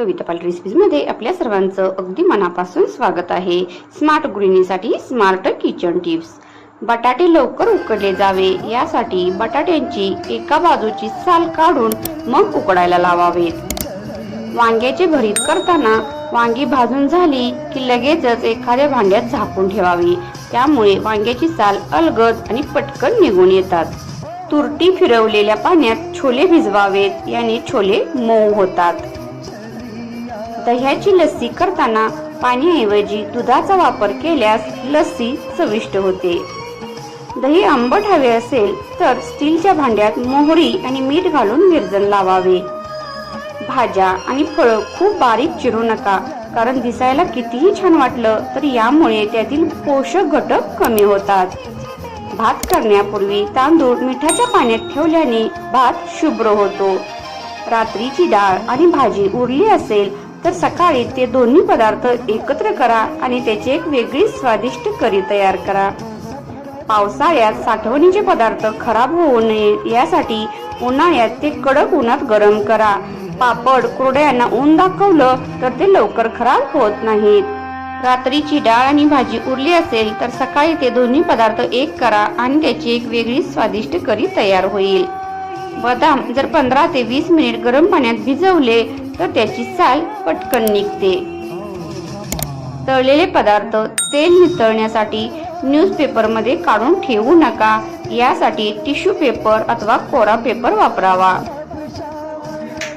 कवितापाल रेसिपीजमध्ये आपल्या सर्वांचं अगदी मनापासून स्वागत आहे. स्मार्ट गृहिणीसाठी स्मार्ट किचन टिप्स बटाटे लवकर उकडले जावे यासाठी बटाट्यांची एका बाजूची साल काढून मग उकडायला लावावेत. वांग्याचे भरीत करताना वांगी भाजून झाली की लगेचच एखाद्या भांड्यात झाकून ठेवावी. त्यामुळे वांग्याची साल अलगद आणि पटकन निघून येतात. तुरटी फिरवलेल्या पाण्यात छोले भिजवावेत याने छोले मऊ होतात. दह्याची लस्सी करताना पाण्याऐवजी दुधाचा वापर केल्यास लस्सी चविष्ट होते. दही आंबट हवे असेल तर स्टीलच्या भांड्यात मोहरी आणि मीठ घालून निर्जन लावावे. भाज्या आणि फळं खूप बारीक चिरू नका कारण दिसायला कितीही छान वाटलं तर यामुळे त्यातील पोषक घटक कमी होतात. भात करण्यापूर्वी तांदूळ मिठाच्या पाण्यात ठेवल्याने भात शुभ्र होतो. रात्रीची डाळ आणि भाजी उरली असेल तर सकाळी ते दोन्ही पदार्थ एकत्र करा आणि त्याची एक वेगळी स्वादिष्ट करी तयार करा. पावसाळ्यात साठवणीचे पदार्थ खराब होऊ नये यासाठी उन्हाळ्यात ते कडक उन्हात गरम करा. पापड कुरड्यांना ऊन दाखवलं तर ते लवकर खराब होत नाहीत. रात्रीची डाळ आणि भाजी उरली असेल तर सकाळी ते दोन्ही पदार्थ एक करा आणि त्याची एक वेगळी स्वादिष्ट करी तयार होईल. बदाम जर पंधरा ते वीस मिनिट गरम पाण्यात भिजवले तर त्याची साल पटकन निघते. तळलेले पदार्थ तेल नितळण्यासाठी न्यूजपेपरमध्ये काढून ठेवू नका. यासाठी टिश्यू पेपर अथवा कोरा पेपर वापरावा.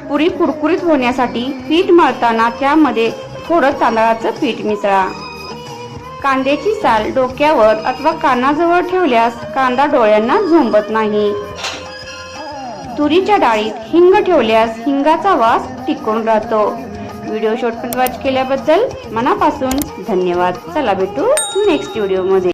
पुरी कुरकुरीत होण्यासाठी पीठ मळताना त्यामध्ये थोडं तांदळाचं पीठ मिसळा. कांद्याची साल डोक्यावर अथवा कानाजवळ ठेवल्यास कांदा डोळ्यांना झोंबत नाही. तुरीच्या डाळीत हिंग ठेवल्यास हिंगाचा वास टिकून राहतो. व्हिडिओ शॉर्टपर्यंत वॉच केल्याबद्दल मनापासून धन्यवाद. चला भेटू नेक्स्ट व्हिडिओमध्ये